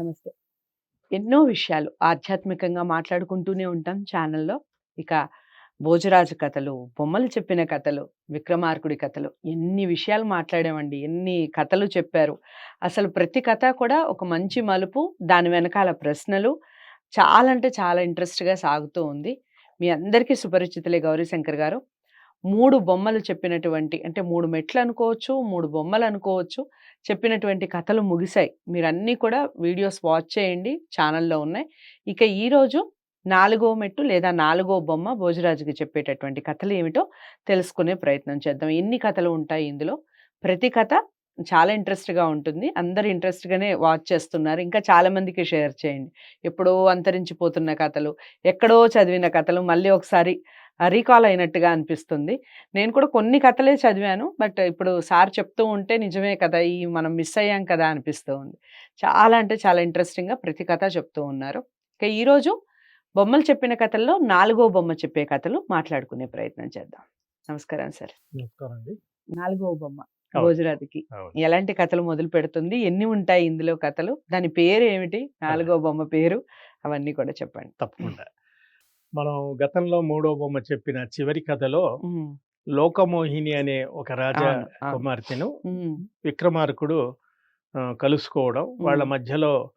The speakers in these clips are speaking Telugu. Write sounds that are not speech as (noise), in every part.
నమస్తే. ఎన్నో విషయాలు ఆధ్యాత్మికంగా మాట్లాడుకుంటూనే ఉంటాం ఛానల్‌లో. ఇక భోజరాజు కథలు, బొమ్మలు చెప్పిన కథలు, విక్రమార్కుడి కథలు ఎన్ని విషయాలు మాట్లాడామండి. ఎన్ని కథలు చెప్పారు. అసలు ప్రతి కథ కూడా ఒక మంచి మలుపు, దాని వెనకాల ప్రశ్నలు చాలా అంటే చాలా ఇంట్రెస్ట్‌గా సాగుతూ ఉంది. మీ అందరికీ సుపరిచితులే గౌరీశంకర్ గారు. మూడు బొమ్మలు చెప్పినటువంటి అంటే మూడు మెట్లు అనుకోవచ్చు, మూడు బొమ్మలు అనుకోవచ్చు. చెప్పినటువంటి కథలు ముగిసాయి. మీరన్నీ కూడా వీడియోస్ వాచ్ చేయండి. ఛానల్‌లో ఉన్నాయి. ఇక ఈరోజు నాలుగో మెట్టు లేదా నాలుగో బొమ్మ భోజరాజుకి చెప్పేటటువంటి కథలు ఏమిటో తెలుసుకునే ప్రయత్నం చేద్దాం. ఎన్ని కథలు ఉంటాయి ఇందులో. ప్రతి కథ చాలా ఇంట్రెస్ట్‌గా ఉంటుంది. అందరూ ఇంట్రెస్ట్‌గానే వాచ్ చేస్తున్నారు. ఇంకా చాలామందికి షేర్ చేయండి. ఎప్పుడో అంతరించిపోతున్న కథలు, ఎక్కడో చదివిన కథలు మళ్ళీ ఒకసారి రీకాల్ అయినట్టుగా అనిపిస్తుంది. నేను కూడా కొన్ని కథలే చదివాను. బట్ ఇప్పుడు సార్ చెప్తూ ఉంటే నిజమే కదా! ఈ మనం మిస్ అయ్యాం కదా! అనిపిస్తూ ఉంది. చాలా అంటే చాలా ఇంట్రెస్టింగ్‌గా ప్రతి కథ చెప్తూ ఉన్నారు. ఇక ఈరోజు బొమ్మలు చెప్పిన కథల్లో నాలుగో బొమ్మ చెప్పే కథలు మాట్లాడుకునే ప్రయత్నం చేద్దాం. నమస్కారం సార్. నాలుగో బొమ్మ. అవును. ఎలాంటి కథలు మొదలుపెడుతుంది? ఎన్ని ఉంటాయి ఇందులో కథలు? దాని పేరేమిటి? నాలుగో బొమ్మ పేరు? అవన్నీ కూడా చెప్పండి. తప్పకుండా. మనం గతంలో మూడో బొమ్మ చెప్పిన చివరి కథలో. లోకమోహిని అనే ఒక రాజా. కుమార్తెను. విక్రమార్కుడు కలుసుకోవడం. వాళ్ళ. మధ్యలో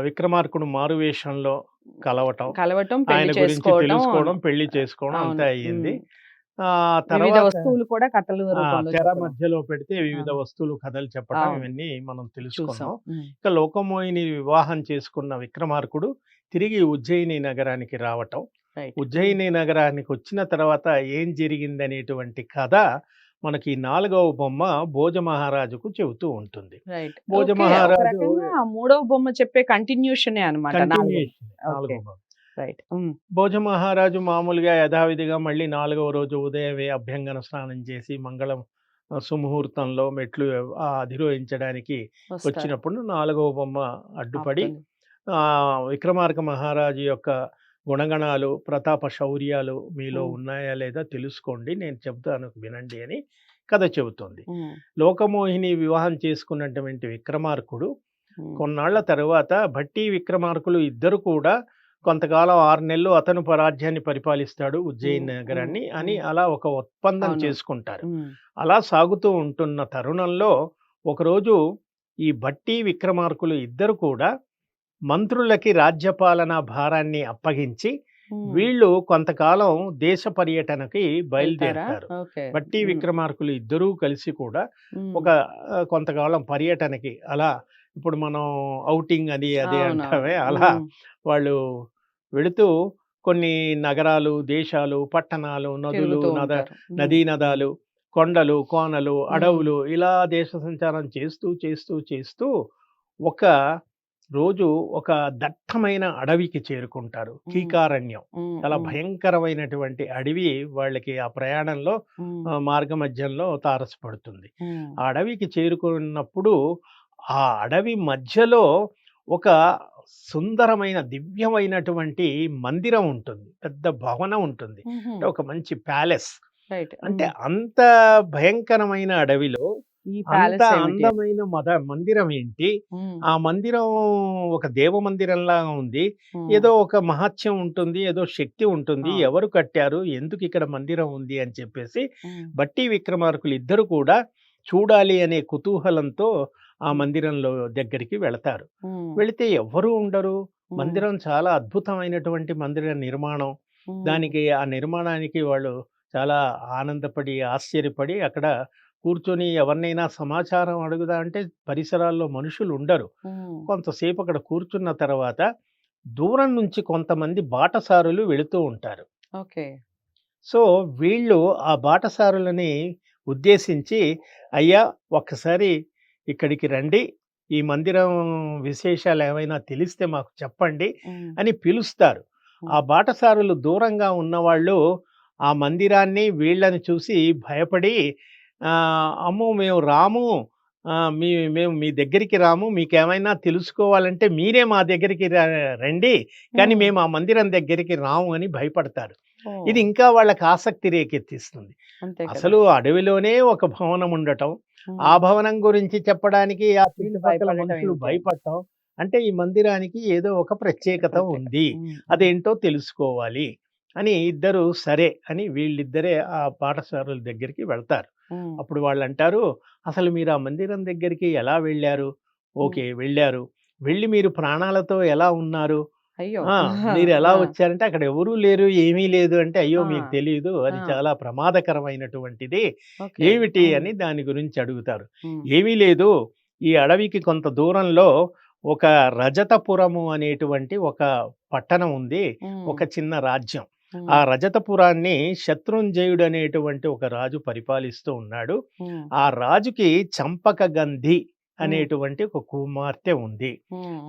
విక్రమార్కుడు మారువేషంలో కలవటం. కలవటం, ఆయన పెళ్ళి గురించి చేసుకోవడం. తెలుసుకోవడం, పెళ్ళి చేసుకోవడం. అంతా అయ్యింది. వివిధ వస్తువులు కూడా కథలు తెర. మధ్యలో పెడితే వివిధ. వస్తువులు కథలు చెప్పడం. ఇవన్నీ మనం. తెలుసుకున్నాం. ఇక లోకమోహిని వివాహం చేసుకున్న విక్రమార్కుడు తిరిగి ఉజ్జయిని నగరానికి రావటం. ఉజ్జయిని నగరానికి వచ్చిన తర్వాత ఏం జరిగిందనేటువంటి కథ మనకి నాలుగవ బొమ్మ భోజ మహారాజుకు చెబుతూ ఉంటుంది. భోజ మహారాజు రకంగా మూడో బొమ్మ చెప్పే కంటిన్యూషనే అన్నమాట. రైట్. భోజ మహారాజు మామూలుగా యథావిధిగా మళ్ళీ నాలుగవ రోజు ఉదయమే అభ్యంగన స్నానం చేసి మంగళం సుముహూర్తంలో మెట్లు అధిరోహించడానికి. వచ్చినప్పుడు నాలుగవ బొమ్మ అడ్డుపడి విక్రమార్క మహారాజు యొక్క గుణగణాలు, ప్రతాప శౌర్యాలు మీలో. ఉన్నాయా లేదా తెలుసుకోండి. నేను చెప్తాను వినండి అని కథ చెబుతుంది. లోకమోహిని వివాహం చేసుకున్నటువంటి విక్రమార్కుడు. కొన్నాళ్ళ తరువాత భట్టి విక్రమార్కులు ఇద్దరు కూడా కొంతకాలం 6 నెలలు అతను ప రాజ్యాన్ని పరిపాలిస్తాడు ఉజ్జయిని. నగరాన్ని అని. అలా ఒక ఒప్పందం. చేసుకుంటారు. అలా సాగుతూ ఉంటున్న తరుణంలో ఒకరోజు ఈ భట్టి విక్రమార్కులు ఇద్దరు కూడా మంత్రులకి రాజ్యపాలన భారాన్ని అప్పగించి. వీళ్ళు కొంతకాలం దేశ పర్యటనకి. భట్టి హ్మ్. విక్రమార్కులు ఇద్దరూ కలిసి కూడా. ఒక కొంతకాలం పర్యటనకి అలా ఇప్పుడు మనం ఔటింగ్ అది అది. అంటామే అలా. వాళ్ళు వెళుతూ కొన్ని నగరాలు, దేశాలు, పట్టణాలు, నదులు, నద. నదీ నదాలు, కొండలు, కోనలు. అడవులు ఇలా దేశ సంచారం చేస్తూ, చేస్తూ, చేస్తూ ఒక రోజు ఒక దట్టమైన అడవికి చేరుకుంటారు. కీకారణ్యం. చాలా. భయంకరమైనటువంటి అడవి వాళ్ళకి ఆ ప్రయాణంలో హ్మ్. ఆహ్, మార్గమధ్యంలో తారసపడుతుంది. ఆ అడవికి చేరుకున్నప్పుడు ఆ అడవి మధ్యలో ఒక సుందరమైన, దివ్యమైనటువంటి మందిరం ఉంటుంది. పెద్ద భవనం ఉంటుంది. ఒక మంచి ప్యాలెస్. అంటే. అంత భయంకరమైన అడవిలో అంత? అందమైన మద మందిరం ఏంటి? ఆ మందిరం ఒక దేవ మందిరంలాగా ఉంది. ఏదో ఒక మహత్యం ఉంటుంది. ఏదో శక్తి ఉంటుంది. ఎవరు కట్టారు? ఎందుకు ఇక్కడ మందిరం ఉంది? అని చెప్పేసి. భట్టి విక్రమార్కులు ఇద్దరు కూడా చూడాలి అనే కుతూహలంతో ఆ. మందిరంలో దగ్గరికి వెళతారు. వెళితే ఎవ్వరూ ఉండరు. మందిరం చాలా అద్భుతమైనటువంటి మందిర నిర్మాణం. దానికి ఆ నిర్మాణానికి వాళ్ళు చాలా ఆనందపడి, ఆశ్చర్యపడి అక్కడ కూర్చొని ఎవరినైనా సమాచారం అడుగుదా అంటే పరిసరాల్లో మనుషులు ఉండరు. కొంతసేపు అక్కడ కూర్చున్న తర్వాత దూరం నుంచి కొంతమంది బాటసారులు వెళుతూ ఉంటారు. ఓకే. సో, వీళ్ళు ఆ బాటసారులని ఉద్దేశించి, "అయ్యా! ఒక్కసారి ఇక్కడికి రండి. ఈ మందిరం విశేషాలు ఏమైనా తెలిస్తే మాకు చెప్పండి". అని పిలుస్తారు. ఆ. బాటసారులు దూరంగా ఉన్నవాళ్ళు ఆ మందిరాన్ని, వీళ్ళని చూసి భయపడి "అమ్మో! మేము రాము. మీ మేము మీ దగ్గరికి రాము. మీకేమైనా తెలుసుకోవాలంటే మీరే మా దగ్గరికి రండి. కానీ. మేము ఆ మందిరం దగ్గరికి రాము" అని భయపడతారు. ఇది! ఇంకా వాళ్ళకి ఆసక్తి రేకెత్తిస్తుంది. అసలు అడవిలోనే ఒక భవనం ఉండటం. ఆ భవనం గురించి చెప్పడానికి ఆ చుట్టుపక్కల భయపడటం మనుషులు ఏంటి? భయపడటం, అంటే ఈ మందిరానికి ఏదో ఒక ప్రత్యేకత. ఉంది అదేంటో తెలుసుకోవాలి అని ఇద్దరు సరే అని వీళ్ళిద్దరే ఆ పాఠశాలల దగ్గరికి వెళ్తారు అప్పుడు వాళ్ళు అంటారు అసలు మీరు ఆ మందిరం దగ్గరికి ఎలా వెళ్ళారు ఓకే వెళ్ళారు వెళ్ళి మీరు ప్రాణాలతో ఎలా ఉన్నారు అయ్యో! (laughs) మీరు ఎలా వచ్చారంటే అక్కడ ఎవరూ లేరు ఏమీ లేదు అంటే అయ్యో మీకు. తెలియదు అది. చాలా ప్రమాదకరమైనటువంటిది. ఏమిటి అని దాని గురించి అడుగుతారు. ఏమీ లేదు ఈ అడవికి కొంత దూరంలో ఒక రజతపురము అనేటువంటి ఒక పట్టణం ఉంది ఒక చిన్న రాజ్యం. ఆ! రజతపురాన్ని శత్రుంజయుడు అనేటువంటి ఒక రాజు పరిపాలిస్తూ ఉన్నాడు. ఆ రాజుకి చంపక గంధి అనేటువంటి ఒక కుమార్తె ఉంది.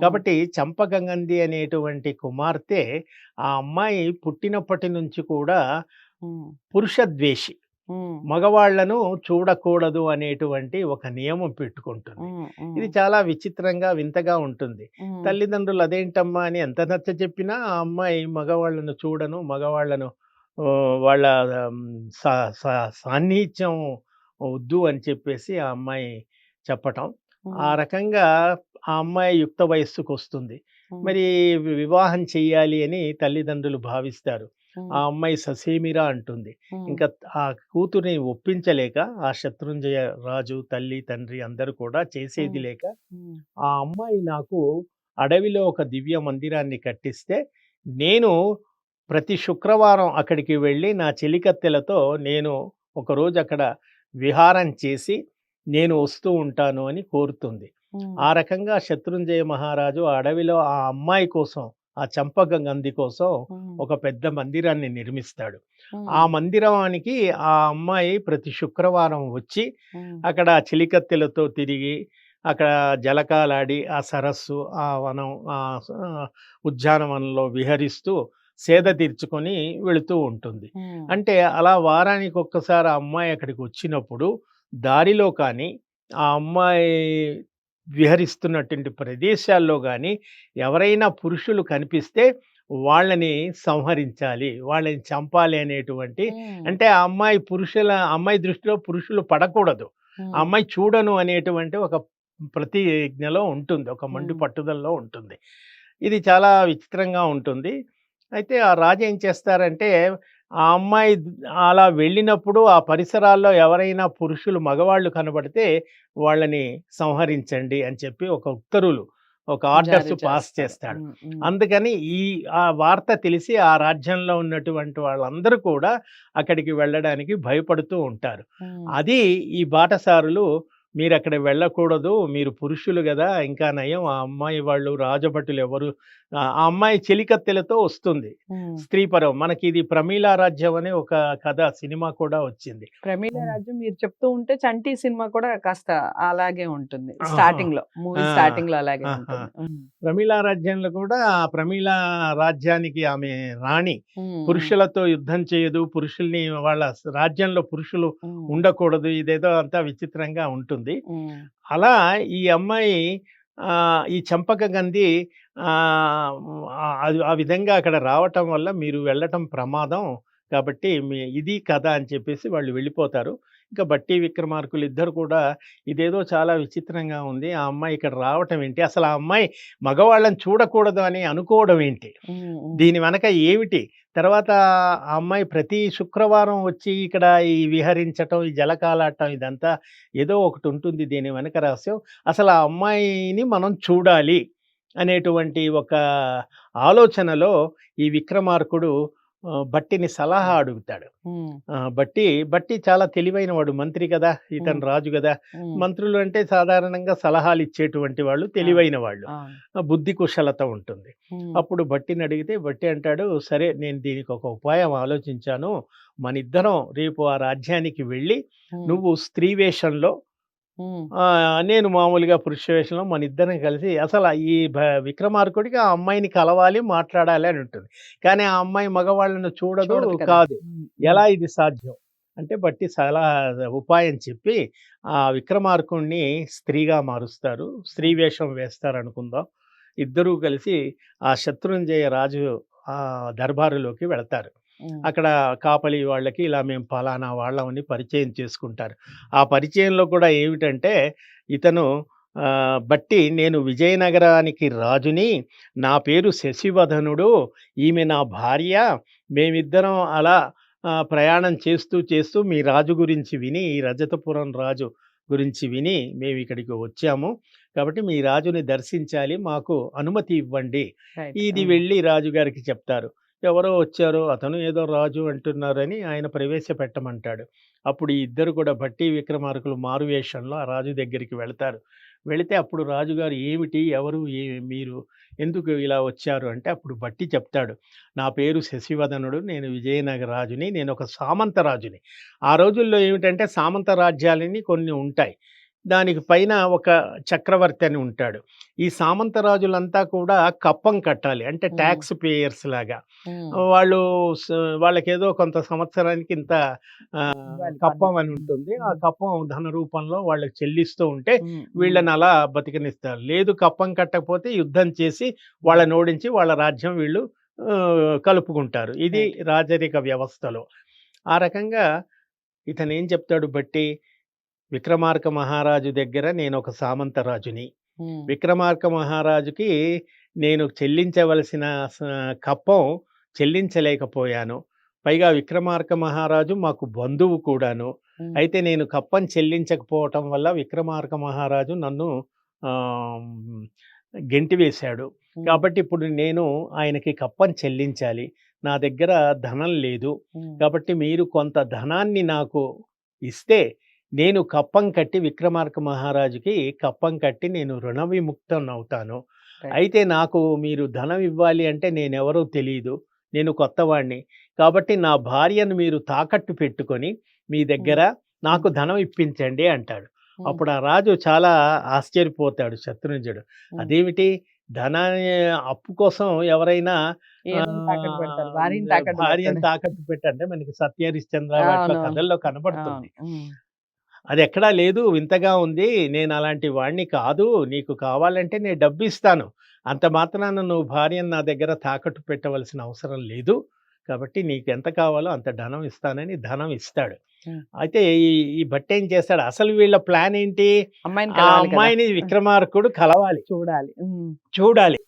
కాబట్టి చంపకగంధి అనేటువంటి కుమార్తె ఆ అమ్మాయి పుట్టినప్పటి నుంచి కూడా పురుషద్వేషి మగవాళ్ళను చూడకూడదు అనేటువంటి ఒక నియమం పెట్టుకుంటుంది. ఇది చాలా విచిత్రంగా వింతగా ఉంటుంది. తల్లిదండ్రులు అదేంటమ్మా అని ఎంత నచ్చ చెప్పినా ఆ అమ్మాయి మగవాళ్ళను చూడను మగవాళ్ళను ఆ, వాళ్ళ సాన్నిహిత్యం వద్దు అని చెప్పేసి ఆ అమ్మాయి చెప్పటం ఆ రకంగా ఆ అమ్మాయి యుక్త వయస్సుకు వస్తుంది మరి వివాహం చెయ్యాలి అని తల్లిదండ్రులు భావిస్తారు. ఆ అమ్మాయి ససేమిరా అంటుంది. ఇంకా ఆ కూతుర్ని ఒప్పించలేక ఆ శత్రుంజయ రాజు తల్లి తండ్రి అందరూ కూడా చేసేది. లేక ఆ అమ్మాయి నాకు అడవిలో ఒక దివ్య మందిరాన్ని కట్టిస్తే నేను ప్రతి శుక్రవారం అక్కడికి వెళ్ళి నా చెలికత్తెలతో నేను ఒకరోజు అక్కడ విహారం చేసి నేను వస్తూ ఉంటాను అని కోరుతుంది. ఆ రకంగా శత్రుంజయ మహారాజు ఆ అడవిలో ఆ అమ్మాయి కోసం ఆ చంపక గంధి కోసం ఒక పెద్ద మందిరాన్ని నిర్మిస్తాడు. ఆ మందిరానికి ఆ అమ్మాయి ప్రతి శుక్రవారం వచ్చి అక్కడ చిలికత్తెలతో తిరిగి అక్కడ జలకాలాడి ఆ సరస్సు ఆ వనం ఆ ఉద్యానవనంలో విహరిస్తూ సేద తీర్చుకొని వెళుతూ ఉంటుంది. అంటే అలా వారానికి ఒక్కసారి ఆ అమ్మాయి అక్కడికి వచ్చినప్పుడు దారిలో కానీ ఆ అమ్మాయి విహరిస్తున్నటువంటి ప్రదేశాల్లో కానీ ఎవరైనా పురుషులు కనిపిస్తే వాళ్ళని సంహరించాలి వాళ్ళని చంపాలి అనేటువంటి అంటే ఆ అమ్మాయి పురుషుల అమ్మాయి దృష్టిలో పురుషులు పడకూడదు. ఆ అమ్మాయి చూడను అనేటువంటి ఒక ప్రతిజ్ఞలో ఉంటుంది ఒక మండు. పట్టుదలలో ఉంటుంది. ఇది చాలా విచిత్రంగా ఉంటుంది. అయితే ఆ రాజు ఏం చేస్తారంటే ఆ అమ్మాయి అలా వెళ్ళినప్పుడు ఆ పరిసరాల్లో ఎవరైనా పురుషులు మగవాళ్ళు కనబడితే వాళ్ళని సంహరించండి అని చెప్పి ఒక ఉత్తర్వులు ఒక ఆర్డర్స్ పాస్. చేస్తాడు. అందుకని ఈ ఆ వార్త తెలిసి ఆ రాజ్యంలో ఉన్నటువంటి వాళ్ళందరూ కూడా అక్కడికి వెళ్ళడానికి భయపడుతూ ఉంటారు. అది ఈ బాటసారులు మీరు అక్కడ వెళ్ళకూడదు మీరు పురుషులు కదా ఇంకా నయం. ఆ అమ్మాయి వాళ్ళు రాజభటులు ఎవరు? ఆ అమ్మాయి చెలికత్తెలతో వస్తుంది. స్త్రీపరం మనకి ఇది ప్రమీలా రాజ్యం అనే ఒక కథ సినిమా కూడా వచ్చింది. ప్రమీల ఉమ్. రాజు మీరు చెప్తూ ఉంటే చంటి సినిమా కూడా కాస్త అలాగే ఉంటుంది. స్టార్టింగ్లో మూవీ స్టార్టింగ్లో అలాగే ప్రమీలా రాజ్యంలో కూడా ఆ ప్రమీలా రాజ్యానికి ఆమె రాణి. పురుషులతో యుద్ధం చేయదు. పురుషుల్ని వాళ్ళ రాజ్యంలో పురుషులు ఉండకూడదు. ఇదేదో అంతా విచిత్రంగా ఉంటుంది. ఉమ్, అలా ఈ అమ్మాయి ఆ, ఈ చంపక గంధి ఆ విధంగా అక్కడ రావటం వల్ల మీరు వెళ్ళటం ప్రమాదం. కాబట్టి ఇది కథ అని చెప్పేసి వాళ్ళు వెళ్ళిపోతారు. ఇంకా బట్టి విక్రమార్కులు ఇద్దరు కూడా ఇదేదో చాలా విచిత్రంగా ఉంది. ఆ అమ్మాయి ఇక్కడ రావటం ఏంటి? అసలు ఆ అమ్మాయి మగవాళ్ళని చూడకూడదు అని అనుకోవడం ఏంటి? దీని వెనక ఏమిటి? తర్వాత ఆ అమ్మాయి ప్రతి శుక్రవారం వచ్చి ఇక్కడ ఈ విహరించటం ఈ జలకాలాడటం ఇదంతా ఏదో ఒకటి ఉంటుంది దీని వెనక రహస్యం. అసలు ఆ అమ్మాయిని మనం చూడాలి అనేటువంటి ఒక ఆలోచనలో ఈ విక్రమార్కుడు బట్టిని సలహా అడుగుతాడు. బట్టి బట్టి చాలా తెలివైన వాడు మంత్రి కదా ఇతను. రాజు కదా. మంత్రులు అంటే సాధారణంగా సలహాలు ఇచ్చేటువంటి వాళ్ళు తెలివైన వాళ్ళు. బుద్ధి కుశలత ఉంటుంది. అప్పుడు బట్టిని అడిగితే బట్టి అంటాడు సరే నేను దీనికి ఒక ఉపాయం ఆలోచించాను. మన ఇద్దరం రేపు ఆ రాజ్యానికి వెళ్ళి నువ్వు స్త్రీ వేషంలో నేను మామూలుగా పురుష వేషంలో మన ఇద్దరం కలిసి అసలు ఈ విక్రమార్కుడికి ఆ అమ్మాయిని కలవాలి మాట్లాడాలి అని ఉంటుంది. కానీ ఆ అమ్మాయి మగవాళ్ళను చూడదు కదా. ఎలా ఇది సాధ్యం? అంటే బట్టి చాలా ఉపాయం చెప్పి ఆ విక్రమార్కుణ్ణి స్త్రీగా మారుస్తారు. స్త్రీ వేషం వేస్తారు అనుకుందాం ఇద్దరూ కలిసి ఆ శత్రుంజయ రాజు ఆ దర్బారులోకి వెళతారు. అక్కడ కాపలి వాళ్ళకి ఇలా మేము పలానా వాళ్ళమని పరిచయం చేసుకుంటారు. ఆ పరిచయంలో కూడా ఏమిటంటే ఇతను బట్టి నేను విజయనగరానికి రాజుని నా పేరు శశివదనుడు ఈమె నా భార్య మేమిద్దరం అలా ప్రయాణం చేస్తూ చేస్తూ మీ రాజు గురించి విని ఈ రజతపురం రాజు గురించి విని మేము ఇక్కడికి వచ్చాము. కాబట్టి మీ రాజుని దర్శించాలి మాకు అనుమతి ఇవ్వండి. ఇది. వెళ్ళి రాజుగారికి చెప్తారు. ఎవరో వచ్చారో అతను ఏదో రాజు అంటున్నారని ఆయన ప్రవేశపెట్టమంటాడు. అప్పుడు ఈ ఇద్దరు కూడా భట్టి విక్రమార్కులు మారువేషంలో ఆ రాజు దగ్గరికి వెళతారు. వెళితే అప్పుడు రాజుగారు ఏమిటి? ఎవరు? ఏ? మీరు? ఎందుకు ఇలా వచ్చారు? అంటే అప్పుడు బట్టి చెప్తాడు. నా పేరు శశివదనుడు. నేను విజయనగర రాజుని. నేను ఒక సామంత రాజుని. ఆ రోజుల్లో ఏమిటంటే సామంత రాజ్యాలని కొన్ని ఉంటాయి. దానికి పైన ఒక చక్రవర్తి అని ఉంటాడు ఈ సామంత రాజులంతా కూడా కప్పం కట్టాలి అంటే. ట్యాక్స్ పేయర్స్ లాగా. వాళ్ళు వాళ్ళకేదో కొంత సంవత్సరానికి ఇంత కప్పం. అని ఉంటుంది ఆ. కప్పం ధన రూపంలో వాళ్ళకి చెల్లిస్తూ ఉంటే. వీళ్ళని అలా బతికనిస్తారు లేదు కప్పం కట్టకపోతే యుద్ధం చేసి వాళ్ళని ఓడించి వాళ్ళ రాజ్యం వీళ్ళు కలుపుకుంటారు ఇది. రాజరిక వ్యవస్థలో ఆ రకంగా ఇతను ఏం చెప్తాడు బట్టి విక్రమార్క మహారాజు దగ్గర నేను ఒక సామంత రాజుని ఉమ్. విక్రమార్క మహారాజుకి నేను చెల్లించవలసిన కప్పం చెల్లించలేకపోయాను పైగా విక్రమార్క మహారాజు మాకు బంధువు కూడాను. అయితే నేను కప్పం చెల్లించకపోవటం వల్ల విక్రమార్క మహారాజు నన్ను ఆ, గెంటివేశాడు ఉమ్. కాబట్టి ఇప్పుడు నేను ఆయనకి కప్పం చెల్లించాలి నా దగ్గర ధనం లేదు. కాబట్టి మీరు కొంత ధనాన్ని నాకు ఇస్తే నేను కప్పం కట్టి విక్రమార్క మహారాజుకి కప్పం కట్టి నేను రుణ విముక్తం అవుతాను. అయితే నాకు మీరు ధనం ఇవ్వాలి అంటే నేనెవరో తెలియదు నేను కొత్తవాణ్ణి. కాబట్టి నా భార్యను మీరు తాకట్టు పెట్టుకొని మీ దగ్గర నాకు ధనం ఇప్పించండి అంటాడు. అప్పుడు ఆ రాజు చాలా ఆశ్చర్యపోతాడు శత్రుంజుడు. అదేమిటి? ధనాన్ని అప్పు కోసం ఎవరైనా భార్యని తాకట్టు పెట్టంటే మనకి సత్యహరిశ్చంద్ర వాటిలో అవును. కథల్లో కనబడుతుంది. అది ఎక్కడా లేదు వింతగా ఉంది. నేను అలాంటి వాడిని కాదు. నీకు కావాలంటే నేను డబ్బు ఇస్తాను అంత మాత్రాన నువ్వు భార్యను నా దగ్గర తాకట్టు పెట్టవలసిన అవసరం లేదు. కాబట్టి నీకు ఎంత కావాలో అంత ధనం ఇస్తానని ధనం ఇస్తాడు. అయితే ఈ ఈ బట్ట ఏం చేస్తాడు? అసలు వీళ్ళ ప్లాన్ ఏంటి? అమ్మాయిని ఆ. అమ్మాయిని విక్రమార్కుడు కలవాలి. చూడాలి. చూడాలి.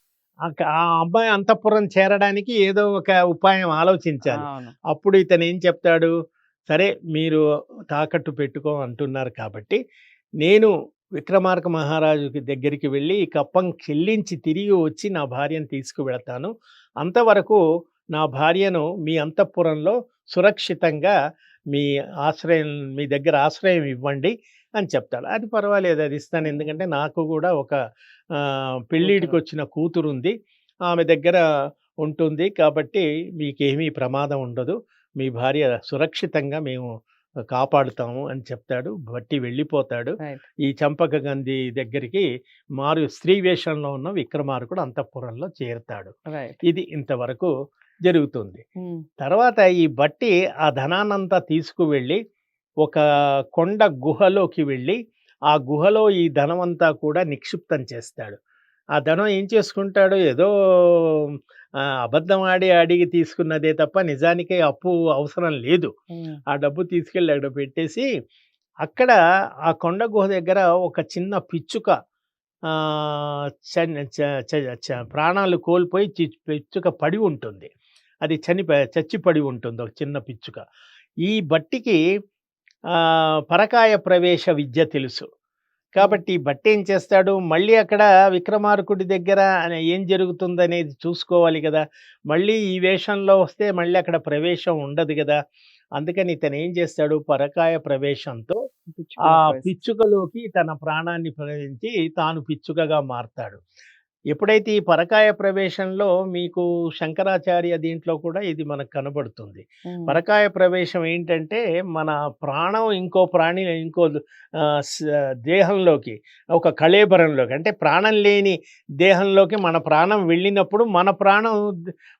ఆ అమ్మాయి అంతఃపురం చేరడానికి ఏదో ఒక ఉపాయం ఆలోచించాలి. అప్పుడు ఇతను ఏం చెప్తాడు? సరే మీరు తాకట్టు పెట్టుకో అంటున్నారు కాబట్టి నేను విక్రమార్క మహారాజుకి దగ్గరికి వెళ్ళి ఈ కప్పం చెల్లించి తిరిగి వచ్చి నా భార్యను తీసుకువెళతాను. అంతవరకు నా భార్యను మీ అంతఃపురంలో సురక్షితంగా మీ ఆశ్రయం మీ దగ్గర ఆశ్రయం ఇవ్వండి అని చెప్తాడు. అది పర్వాలేదు అది ఇస్తాను. ఎందుకంటే నాకు కూడా ఒక పెళ్ళిడికి. వచ్చిన కూతురు ఉంది ఆమె దగ్గర ఉంటుంది కాబట్టి మీకేమీ ప్రమాదం ఉండదు. మీ భార్య సురక్షితంగా మేము కాపాడుతాము అని చెప్తాడు. బట్టి వెళ్ళిపోతాడు. ఈ చంపక గంధి దగ్గరికి మారు స్త్రీ వేషంలో ఉన్న విక్రమార్కుడు అంతఃపురంలో చేరుతాడు. ఇది ఇంతవరకు జరుగుతుంది. తర్వాత ఈ బట్టి ఆ ధనాన్నంతా తీసుకువెళ్ళి ఒక కొండ గుహలోకి వెళ్ళి ఆ గుహలో ఈ ధనమంతా కూడా నిక్షిప్తం చేస్తాడు. ఆ ధనం ఏం చేసుకుంటాడు ఏదో ఆ, అబద్ధం ఆడి అడిగి తీసుకున్నదే తప్ప నిజానికి అప్పు అవసరం లేదు. ఉమ్. ఆ డబ్బు తీసుకెళ్ళి అక్కడ పెట్టేసి అక్కడ ఆ కొండ గుహ దగ్గర ఒక చిన్న పిచ్చుక ఆ, చని- చ- చ- చ- ప్రాణాలు కోల్పోయి చి- పిచ్చుక పడి ఉంటుంది. అది చనిపో చచ్చి పడి ఉంటుంది ఒక చిన్న పిచ్చుక. ఈ బట్టికి ఆ, పరకాయ ప్రవేశ విద్య తెలుసు. కాబట్టి బట్టి ఏం చేస్తాడు? మళ్ళీ అక్కడ విక్రమార్కుడి దగ్గర ఏం జరుగుతుందనేది చూసుకోవాలి కదా. మళ్ళీ ఈ వేషంలో వస్తే మళ్ళీ అక్కడ ప్రవేశం ఉండదు కదా. అందుకని ఇతను ఏం చేస్తాడు? పరకాయ ప్రవేశంతో ఆ. పిచ్చుకలోకి తన ప్రాణాన్ని ప్రవేశించి తాను పిచ్చుకగా మారతాడు. ఎప్పుడైతే ఈ పరకాయ ప్రవేశంలో మీకు శంకరాచార్య దీంట్లో కూడా ఇది మనకు కనబడుతుంది. పరకాయ ప్రవేశం ఏంటంటే మన ప్రాణం ఇంకో ప్రాణి ఇంకో దేహంలోకి ఒక కళేబరంలోకి అంటే ప్రాణం లేని దేహంలోకి మన ప్రాణం వెళ్ళినప్పుడు మన ప్రాణం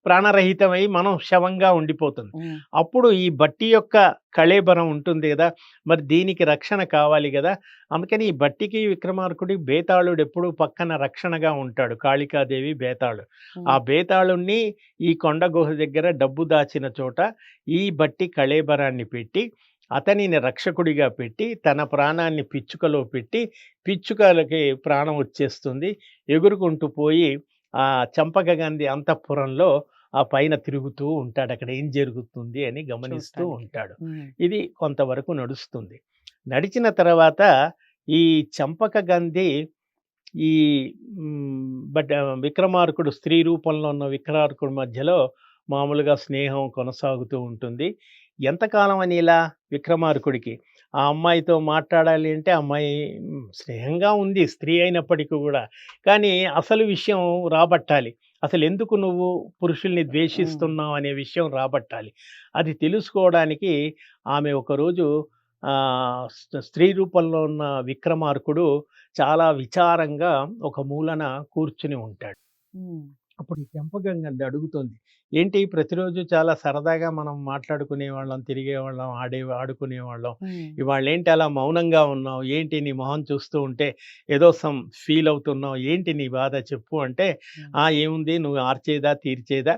ప్రాణరహితమై మనం శవంగా ఉండిపోతుంది. అప్పుడు ఈ బట్టి యొక్క కళేబరం ఉంటుంది కదా మరి దీనికి రక్షణ కావాలి కదా అందుకని ఈ బట్టికి విక్రమార్కుడి బేతాళుడు ఎప్పుడు పక్కన రక్షణగా ఉంటాడు కాళికాదేవి బేతాళు. ఆ బేతాళుణ్ణి ఈ కొండ గుహ దగ్గర డబ్బు దాచిన చోట ఈ బట్టి కళేబరాన్ని పెట్టి అతనిని రక్షకుడిగా పెట్టి తన ప్రాణాన్ని పిచ్చుకలో పెట్టి పిచ్చుకలకి ప్రాణం వచ్చేస్తుంది. ఎగురుకుంటూ పోయి ఆ చంపక గంధి అంతఃపురంలో ఆ పైన తిరుగుతూ ఉంటాడు. అక్కడ ఏం జరుగుతుంది అని గమనిస్తూ. ఉంటాడు. ఇది కొంతవరకు నడుస్తుంది. నడిచిన తర్వాత ఈ చంపక గంధి ఈ బట్ విక్రమార్కుడు స్త్రీ రూపంలో ఉన్న విక్రమార్కుడి మధ్యలో మామూలుగా స్నేహం కొనసాగుతూ ఉంటుంది. ఎంతకాలం అని ఇలా విక్రమార్కుడికి? ఆ అమ్మాయితో మాట్లాడాలి అంటే అమ్మాయి స్నేహంగా ఉంది స్త్రీ అయినప్పటికీ కూడా. కానీ అసలు విషయం రాబట్టాలి. అసలు ఎందుకు నువ్వు పురుషుల్ని ద్వేషిస్తున్నావు అనే విషయం రాబట్టాలి. అది తెలుసుకోవడానికి ఆమె ఒకరోజు స్త్రీ రూపంలో ఉన్న విక్రమార్కుడు చాలా విచారంగా ఒక మూలన కూర్చుని ఉంటాడు. అప్పుడు చెంపగంగ అడుగుతుంది. ఏంటి ప్రతిరోజు చాలా సరదాగా మనం మాట్లాడుకునే వాళ్ళం తిరిగే వాళ్ళం ఆడే ఆడుకునే వాళ్ళం. ఉమ్, ఇవాళ ఏంటి అలా మౌనంగా ఉన్నావు? ఏంటి నీ మొహం చూస్తూ ఉంటే ఏదో సమ్ ఫీల్ అవుతున్నావు? ఏంటి నీ బాధ? చెప్పు అంటే. ఆ ఏముంది? నువ్వు ఆర్చేదా? తీర్చేదా?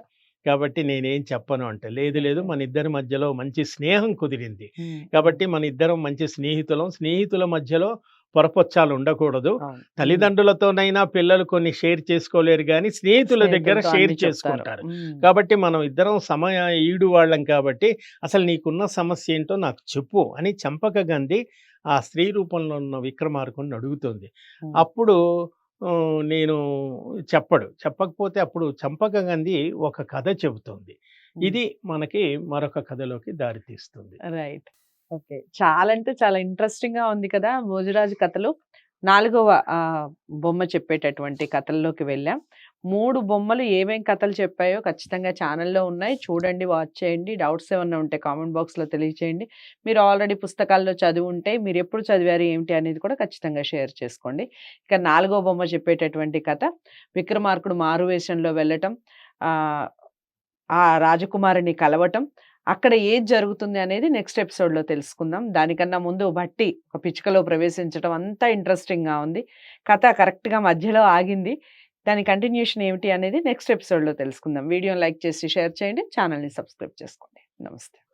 కాబట్టి నేనేం చెప్పను అంటే లేదు లేదు మన ఇద్దరి మధ్యలో మంచి స్నేహం కుదిరింది. కాబట్టి మన ఇద్దరం మంచి స్నేహితులం. స్నేహితుల మధ్యలో పొరపొచ్చాలు ఉండకూడదు. తల్లిదండ్రులతోనైనా పిల్లలు కొన్ని షేర్ చేసుకోలేరు కానీ స్నేహితుల దగ్గర షేర్. చేసుకుంటారు. కాబట్టి మనం ఇద్దరం సమయ ఈడు వాళ్ళం కాబట్టి అసలు నీకున్న సమస్య ఏంటో నాకు చెప్పు అని చంపక గంధి ఆ స్త్రీ రూపంలో ఉన్న విక్రమార్కుని అడుగుతుంది. అప్పుడు నేను చెప్పడు. చెప్పకపోతే అప్పుడు చంపక గంధి ఒక కథ చెబుతుంది. ఇది మనకి మరొక కథలోకి దారితీస్తుంది రైట్. ఓకే. చాలా అంటే చాలా ఇంట్రెస్టింగ్గా ఉంది కదా భోజరాజు కథలు. నాలుగవ బొమ్మ చెప్పేటటువంటి కథల్లోకి వెళ్ళాం. మూడు బొమ్మలు ఏమేం కథలు చెప్పాయో ఖచ్చితంగా ఛానల్లో ఉన్నాయి. చూడండి వాచ్ చేయండి. డౌట్స్ ఏమన్నా ఉంటే కామెంట్ బాక్స్లో తెలియచేయండి. మీరు ఆల్రెడీ పుస్తకాల్లో చదివి ఉంటే మీరు ఎప్పుడు చదివారు ఏమిటి అనేది కూడా ఖచ్చితంగా షేర్ చేసుకోండి. ఇక నాలుగో బొమ్మ చెప్పేటటువంటి కథ విక్రమార్కుడు మారువేషంలో వెళ్ళటం ఆ, రాజకుమారిని కలవటం అక్కడ ఏది జరుగుతుంది అనేది నెక్స్ట్ ఎపిసోడ్లో తెలుసుకుందాం. దానికన్నా ముందు బట్టి ఒక పిచ్చుకలో ప్రవేశించడం అంతా ఇంట్రెస్టింగ్గా ఉంది. కథ కరెక్ట్గా మధ్యలో ఆగింది. దాని కంటిన్యూషన్ ఏమిటి అనేది నెక్స్ట్ ఎపిసోడ్లో తెలుసుకుందాం. వీడియోని లైక్ చేసి షేర్ చేయండి. ఛానల్ని సబ్స్క్రైబ్ చేసుకోండి. నమస్తే.